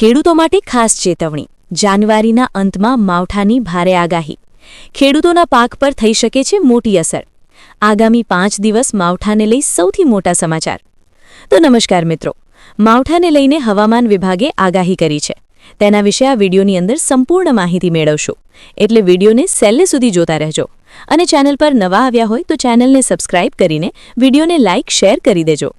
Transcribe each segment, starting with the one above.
ખેડૂતો માટે ખાસ ચેતવણી. જાન્યુઆરીના અંતમાં માવઠાની ભારે આગાહી. ખેડૂતોના પાક પર થઈ શકે છે મોટી અસર. આગામી પાંચ દિવસ માવઠાને લઈ સૌથી મોટા સમાચાર. તો નમસ્કાર મિત્રો. માવઠાને લઈને હવામાન વિભાગે આગાહી કરી છે. તેના વિશે આ વિડીયોની અંદર સંપૂર્ણ માહિતી મેળવશો. એટલે વિડીયોને સેલ્લે સુધી જોતા રહેજો. અને ચેનલ પર નવા આવ્યા હોય તો ચેનલને સબસ્ક્રાઇબ કરીને વિડીયોને લાઇક, શેર કરી દેજો.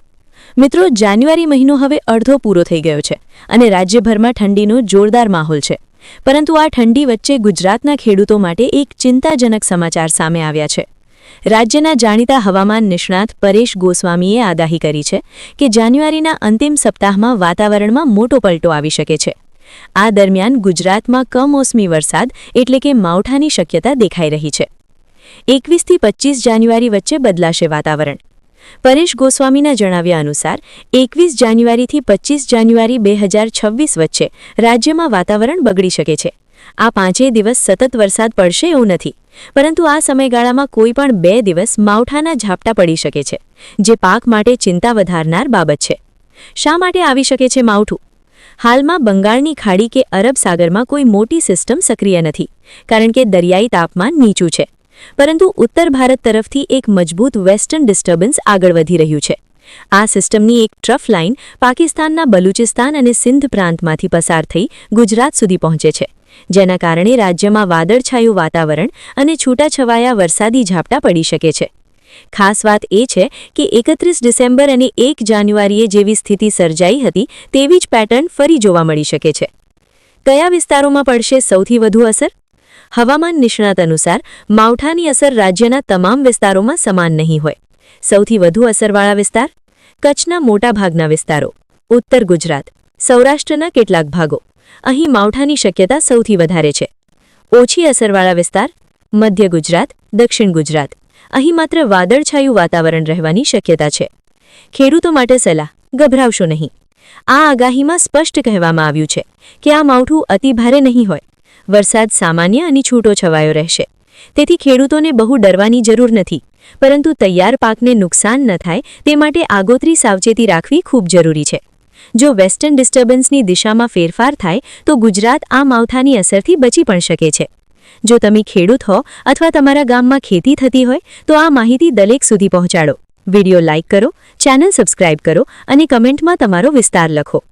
મિત્રો, જાન્યુઆરી મહિનો હવે અડધો પૂરો થઈ ગયો છે અને રાજ્યભરમાં ઠંડીનો જોરદાર માહોલ છે. પરંતુ આ ઠંડી વચ્ચે ગુજરાતના ખેડૂતો માટે એક ચિંતાજનક સમાચાર સામે આવ્યા છે. રાજ્યના જાણીતા હવામાન નિષ્ણાત પરેશ ગોસ્વામીએ આગાહી કરી છે કે જાન્યુઆરીના અંતિમ સપ્તાહમાં વાતાવરણમાં મોટો પલટો આવી શકે છે. આ દરમિયાન ગુજરાતમાં કમોસમી વરસાદ એટલે કે માવઠાની શક્યતા દેખાઈ રહી છે. એકવીસથી પચીસ જાન્યુઆરી વચ્ચે બદલાશે વાતાવરણ. પરેશ ગોસ્વામીના જણાવ્યા અનુસાર, એકવીસ જાન્યુઆરીથી પચીસ જાન્યુઆરી બે હજાર છવ્વીસ વચ્ચે રાજ્યમાં વાતાવરણ બગડી શકે છે. આ પાંચેય દિવસ સતત વરસાદ પડશે એવું નથી. પરંતુ આ સમયગાળામાં કોઈ પણ બે દિવસ માવઠાના ઝાપટા પડી શકે છે, જે પાક માટે ચિંતા વધારનાર બાબત છે. શા માટે આવી શકે છે માવઠું? હાલમાં બંગાળની ખાડી કે અરબ સાગરમાં કોઈ મોટી સિસ્ટમ સક્રિય નથી, કારણ કે દરિયાઈ તાપમાન નીચું છે. પરંતુ ઉત્તર ભારત તરફથી એક મજબૂત વેસ્ટર્ન ડિસ્ટર્બન્સ આગળ વધી રહ્યું છે. આ સિસ્ટમની એક ટ્રફ લાઇન પાકિસ્તાનના બલુચિસ્તાન અને સિંધ પ્રાંતમાંથી પસાર થઈ ગુજરાત સુધી પહોંચે છે. જેના કારણે રાજ્યમાં વાદળછાયું વાતાવરણ અને છૂટાછવાયા વરસાદી ઝાપટા પડી શકે છે. ખાસ વાત એ છે કે એકત્રીસ ડિસેમ્બર અને એક જાન્યુઆરીએ જેવી સ્થિતિ સર્જાઈ હતી તેવી જ પેટર્ન ફરી જોવા મળી શકે છે. કયા વિસ્તારોમાં પડશે સૌથી વધુ અસર? હવામાન નિષ્ણાત અનુસાર માવઠાની અસર રાજ્યના તમામ વિસ્તારોમાં સમાન નહીં હોય. સૌથી વધુ અસરવાળા વિસ્તાર કચ્છના મોટાભાગના વિસ્તારો. ઉત્તર ગુજરાત, સૌરાષ્ટ્રના કેટલાક ભાગો. અહીં માવઠાની શક્યતા સૌથી વધારે છે. ઓછી અસરવાળા વિસ્તાર મધ્ય ગુજરાત, દક્ષિણ ગુજરાત. અહીં માત્ર વાદળછાયું વાતાવરણ રહેવાની શક્યતા છે. ખેડૂતો માટે સલાહ, ગભરાવશો નહીં. આ આગાહીમાં સ્પષ્ટ કહેવામાં આવ્યું છે કે આ માવઠું અતિભારે નહીં હોય. વરસાદ સામાન્ય અને છૂટો છવાયો રહેશે. તેથી ખેડૂતોને બહુ ડરવાની જરૂર નથી, પરંતુ તૈયાર પાકને નુકસાન ન થાય તે માટે આગોતરી સાવચેતી રાખવી ખૂબ જરૂરી છે. જો વેસ્ટર્ન ડિસ્ટર્બન્સની દિશામાં ફેરફાર થાય, તો ગુજરાત આ માવઠાની અસરથી બચી પણ શકે છે. જો તમે ખેડૂત હો અથવા તમારા ગામમાં ખેતી થતી હોય, તો આ માહિતી દરેક સુધી પહોંચાડો. વિડિયો લાઇક કરો, ચેનલ સબસ્ક્રાઇબ કરો અને કમેન્ટમાં તમારો વિસ્તાર લખો.